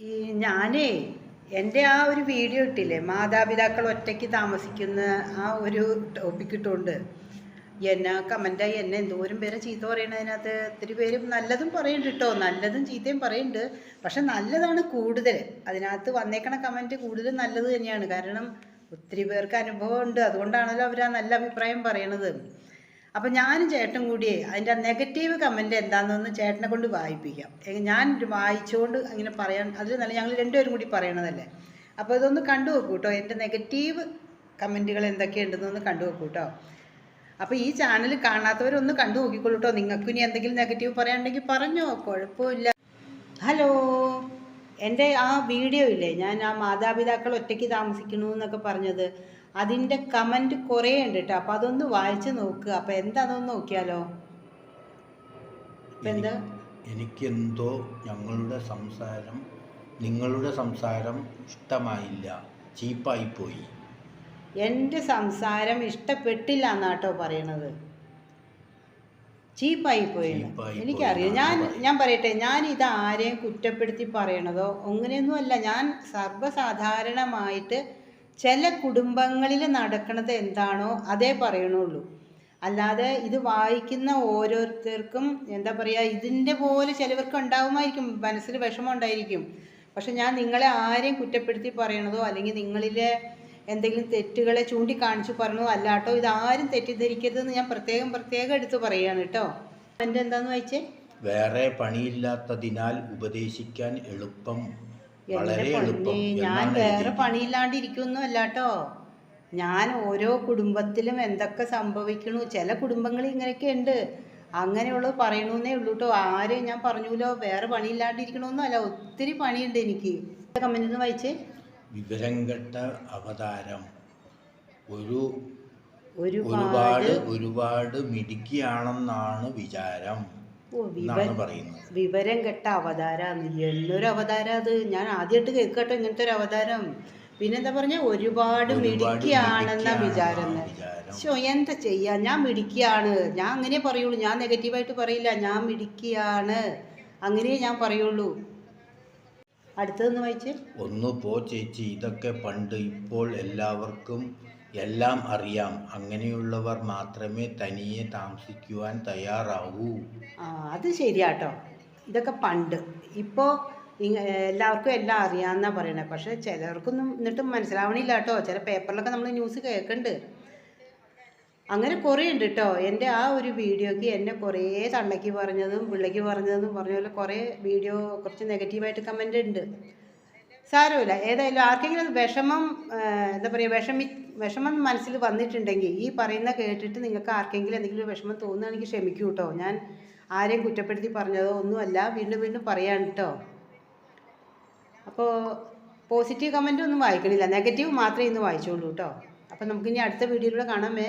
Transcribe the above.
ഈ ഞാനേ എന്റെ ആ ഒരു വീഡിയോ ഇട്ടില്ലേ മാതാപിതാക്കൾ ഒറ്റയ്ക്ക് താമസിക്കുന്ന ആ ഒരു ടോപ്പിക് ഇട്ടുകൊണ്ട് എന്നെ കമന്റായി എന്നെ എന്തോരം പേരെ ചീത്ത പറയണതിനകത്ത് ഒത്തിരി പേരും നല്ലതും പറയുന്നുണ്ട് കേട്ടോ നല്ലതും ചീത്തയും പറയുന്നുണ്ട് പക്ഷെ നല്ലതാണ് കൂടുതൽ. അതിനകത്ത് വന്നേക്കണ കമന്റ് കൂടുതൽ നല്ലത് തന്നെയാണ്. കാരണം ഒത്തിരി പേർക്ക് അനുഭവമുണ്ട് അതുകൊണ്ടാണല്ലോ അവർ ആ നല്ല അഭിപ്രായം പറയണത്. അപ്പം ഞാനും ചേട്ടൻ കൂടിയേ അതിന്റെ നെഗറ്റീവ് കമന്റ് എന്താണെന്നൊന്ന് ചേട്ടനെ കൊണ്ട് വായിപ്പിക്കാം. ഞാൻ വായിച്ചുകൊണ്ട് അങ്ങനെ പറയാൻ അതിൽ നല്ല ഞങ്ങൾ രണ്ടുപേരും കൂടി പറയണതല്ലേ? അപ്പോൾ ഇതൊന്ന് കണ്ടു നോക്കൂ കേട്ടോ എന്റെ നെഗറ്റീവ് കമന്റുകൾ എന്തൊക്കെയുണ്ടെന്നൊന്ന് കണ്ടു നോക്കൂ കേട്ടോ അപ്പോൾ ഈ ചാനൽ കാണാത്തവരൊന്ന് കണ്ടു നോക്കിക്കോളൂ കേട്ടോ നിങ്ങൾക്ക് ഇനി എന്തെങ്കിലും നെഗറ്റീവ് പറയാനുണ്ടെങ്കിൽ പറഞ്ഞോ. കുഴപ്പമില്ല. ഹലോ. എന്റെ ആ വീഡിയോ ഇല്ലേ? ഞാൻ ആ മാതാപിതാക്കൾ ഒറ്റയ്ക്ക് താമസിക്കണു എന്നൊക്കെ പറഞ്ഞത്. അതിന്റെ കമന്റ് കുറേ ഉണ്ട് കേട്ടോ അപ്പോൾ അതൊന്ന് വായിച്ച് നോക്കുക അപ്പോൾ എന്താണെന്ന് നോക്കിയാലോ? ഇപ്പം എന്താ? എനിക്കെന്തോ ഞങ്ങളുടെ സംസാരം നിങ്ങളുടെ സംസാരം ഇഷ്ടമായില്ല. ചീപ്പായി പോയി എന്റെ സംസാരം ഇഷ്ടപ്പെട്ടില്ല എന്നാട്ടോ പറയണത്. ചീപ്പായി പോയി ചീപ്പായി എനിക്കറിയാം ഞാൻ ഞാൻ പറയട്ടെ ഞാൻ ഇത് ആരെയും കുറ്റപ്പെടുത്തി പറയണതോ അങ്ങനെയൊന്നുമല്ല. ഞാൻ സർവസാധാരണമായിട്ട് ചില കുടുംബങ്ങളിൽ നടക്കുന്നത് എന്താണോ അതേ പറയണുള്ളൂ. അല്ലാതെ ഇത് വായിക്കുന്ന ഓരോരുത്തർക്കും എന്താ പറയുക ഇതിന്റെ പോലെ ചിലവർക്ക് ഉണ്ടാവുമായിരിക്കും മനസ്സിൽ വിഷമം ഉണ്ടായിരിക്കും. പക്ഷെ ഞാൻ നിങ്ങളെ ആരെയും കുറ്റപ്പെടുത്തി പറയണതോ അല്ലെങ്കിൽ നിങ്ങളിലെ എന്തെങ്കിലും തെറ്റുകളെ ചൂണ്ടിക്കാണിച്ചു പറഞ്ഞതോ അല്ലാട്ടോ ഇത് ആരും തെറ്റിദ്ധരിക്കരുതെന്ന് ഞാൻ പ്രത്യേകം പ്രത്യേകം എടുത്ത് പറയുകയാണ് കേട്ടോ. എന്റെ എന്താന്ന് വായിച്ചേ? വേറെ പണിയില്ലാത്തതിനാൽ ഉപദേശിക്കാൻ എളുപ്പം വളരെ എളുപ്പം. ഞാൻ വേറെ. പണിയില്ലാണ്ട് ഇരിക്കൊന്നും അല്ലാട്ടോ ഞാൻ ഓരോ കുടുംബത്തിലും എന്തൊക്കെ സംഭവിക്കണു. ചില കുടുംബങ്ങളിൽ ഇങ്ങനെയൊക്കെ ഉണ്ട് അങ്ങനെയുള്ളത് പറയണമെന്നേ ഉള്ളൂ കേട്ടോ ആരെയും ഞാൻ പറഞ്ഞൂലോ. വേറെ പണിയില്ലാണ്ടിരിക്കണമെന്നും അല്ല ഒത്തിരി പണിയുണ്ട് എനിക്ക്. നിന്ന് വായിച്ചേ. വിവരം കെട്ട അവതാരം. ഒരു ഒരുപാട് ഒരുപാട് ഒരുപാട് മിടുക്കിയാണെന്നാണ് വിചാരം. വിവരം കെട്ട അവതാരാന്ന് എന്നൊരു അവതാരം അത് ഞാൻ ആദ്യമായിട്ട് കേൾക്കട്ടെ ഇങ്ങനത്തെ ഒരു അവതാരം. പിന്നെന്താ പറഞ്ഞ ഒരുപാട് മിടുക്കിയാണെന്ന വിചാരം. ശോ എന്താ ചെയ്യാ? ഞാൻ മിടുക്കിയാണ്. ഞാൻ അങ്ങനെ പറയുള്ളൂ. ഞാൻ നെഗറ്റീവായിട്ട് പറയില്ല. ഞാൻ മിടുക്കിയാണ്. അങ്ങനെ ഞാൻ പറയുള്ളൂ. അടുത്തതെന്ന് വായിച്ചേ ഒന്ന് പോ ചേച്ചി. ഇതൊക്കെ പണ്ട് ഇപ്പോൾ എല്ലാവർക്കും എല്ലാം അറിയാം. അങ്ങനെയുള്ളവർ മാത്രമേ തനിയെ താമസിക്കുവാൻ തയ്യാറാവൂ. അത് ശരിയാട്ടോ. ഇതൊക്കെ പണ്ട്. ഇപ്പോ എല്ലാവർക്കും എല്ലാം അറിയാമെന്നാണ് പറയണത് പക്ഷെ ചിലർക്കൊന്നും എന്നിട്ടും മനസ്സിലാവണില്ല കേട്ടോ. ചില പേപ്പറിലൊക്കെ നമ്മൾ ന്യൂസ് കേൾക്കുന്നുണ്ട് അങ്ങനെ കുറേ ഉണ്ട് കേട്ടോ. എന്റെ ആ ഒരു വീഡിയോക്ക് എന്നെ കുറേ തള്ളയ്ക്ക് പറഞ്ഞതും പിള്ളയ്ക്ക് പറഞ്ഞതെന്നും പറഞ്ഞ പോലെ കുറേ വീഡിയോ കുറച്ച് നെഗറ്റീവായിട്ട് കമന്റ് ഉണ്ട്. സാരമില്ല. ഏതായാലും ആർക്കെങ്കിലും അത് വിഷമം എന്താ പറയുക വിഷമി വിഷമം മനസ്സിൽ വന്നിട്ടുണ്ടെങ്കിൽ ഈ പറയുന്ന കേട്ടിട്ട് നിങ്ങൾക്ക് ആർക്കെങ്കിലും എന്തെങ്കിലും വിഷമം തോന്നുകയാണെങ്കിൽ ക്ഷമിക്കൂ കേട്ടോ ഞാൻ ആരെയും കുറ്റപ്പെടുത്തി പറഞ്ഞതോ ഒന്നുമല്ല. വീണ്ടും വീണ്ടും പറയാണ് കേട്ടോ അപ്പോൾ പോസിറ്റീവ് കമന്റ് ഒന്നും വായിക്കണില്ല. നെഗറ്റീവ് മാത്രമേ ഇന്ന് വായിച്ചുള്ളൂ കേട്ടോ അപ്പോൾ നമുക്കിനി അടുത്ത വീഡിയോയിലൂടെ കാണാമേ